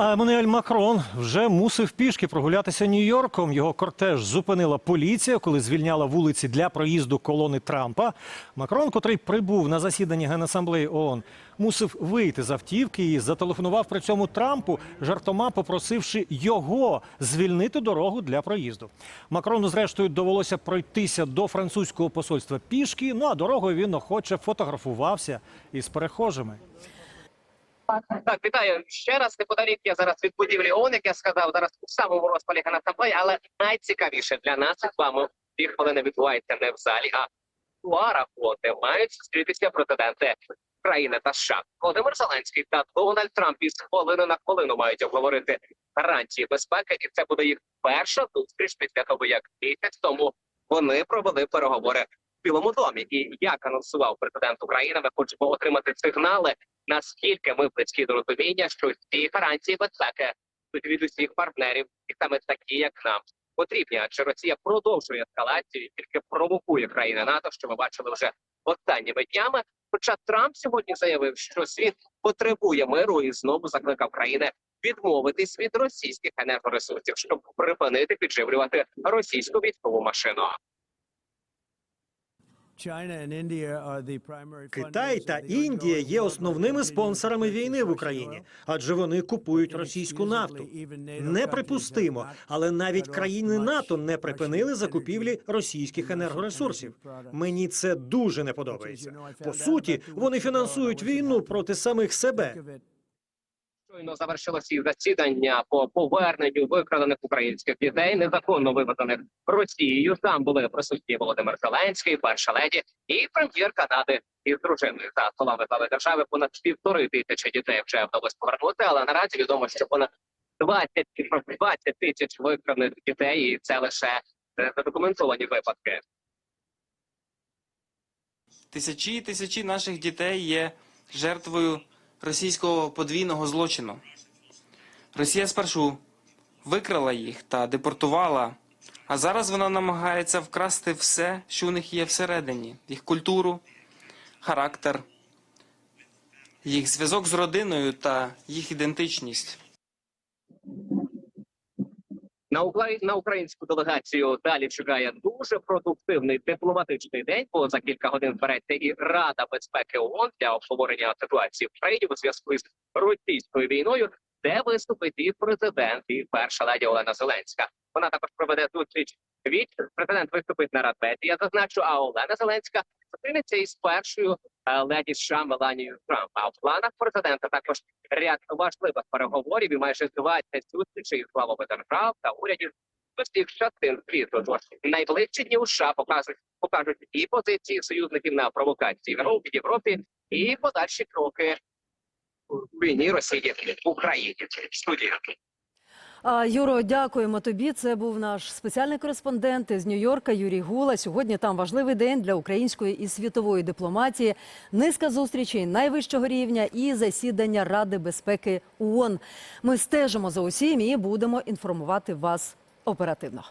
А Еммануель Макрон вже мусив пішки прогулятися Нью-Йорком. Його кортеж зупинила поліція, коли звільняла вулиці для проїзду колони Трампа. Макрон, котрий прибув на засідання Генасамблеї ООН, мусив вийти з автівки і зателефонував при цьому Трампу, жартома попросивши його звільнити дорогу для проїзду. Макрону, зрештою, довелося пройтися до французького посольства пішки. Ну а дорогою він охоче фотографувався із перехожими. Так, вітаю ще раз. Неподалік я зараз від будівлі ООН, як я сказав, зараз у самому розпалі Генасамблеї, але найцікавіше для нас з вами ці хвилини відбуваються не в залі, а кулуарах де мають зустрітися президенти країни та США. Володимир Зеленський та Дональд Трамп із хвилини на хвилину мають обговорити гарантії безпеки, і це буде їх перша зустріч після того, як місяць тому вони провели переговори Білому домі. І як анонсував президент України, ми хочемо отримати сигнали наскільки ми близькі до розуміння, що ці гарантії безпеки від усіх партнерів, і саме такі, як нам потрібні. Адже Росія продовжує ескалацію тільки провокує країни НАТО, що ми бачили вже останніми днями. Хоча Трамп сьогодні заявив, що світ потребує миру і знову закликав країни відмовитись від російських енергоресурсів, щоб припинити підживлювати російську військову машину. Китай та Індія є основними спонсорами війни в Україні, адже вони купують російську нафту. Неприпустимо, але навіть країни НАТО не припинили закупівлі російських енергоресурсів. Мені це дуже не подобається. По суті, вони фінансують війну проти самих себе. Щойно завершилося і засідання по поверненню викрадених українських дітей, незаконно вивезених Росією. Там були присутні Володимир Зеленський, перша леді і прем'єр Канади із дружиною. За словами глави держави, понад півтори тисячі дітей вже вдалося повернути. Але наразі відомо, що понад 20, 20 тисяч викрадених дітей, і це лише е, задокументовані випадки. Тисячі і тисячі наших дітей є жертвою російського подвійного злочину. Росія спершу викрала їх та депортувала, а зараз вона намагається вкрасти все, що у них є всередині: їх культуру, характер, їх зв'язок з родиною та їх ідентичність. На Украї... на українську делегацію далі чекає дуже продуктивний дипломатичний день. Бо за кілька годин збереться і Рада безпеки ООН для обговорення ситуації в Україні у зв'язку з російською війною, де виступить і президент, і перша леді Олена Зеленська. Вона також проведе зустріч. Від президент виступить на Радбеті. Я зазначу, а Олена Зеленська зустрінеться із першою е, леді США Меланією Трамп. А в планах президента також ряд важливих переговорів і майже 20 зустрічей з главами держав та урядів усіх частин світу. Тож найближчі дні у США покажуть покажуть і позиції союзників на провокації в Європі, і подальші кроки війні Росії в Україні. Студія. Юро, дякуємо тобі. Це був наш спеціальний кореспондент із Нью-Йорка Юрій Гула. Сьогодні там важливий день для української і світової дипломатії. Низка зустрічей найвищого рівня і засідання Ради безпеки ООН. Ми стежимо за усім і будемо інформувати вас оперативно.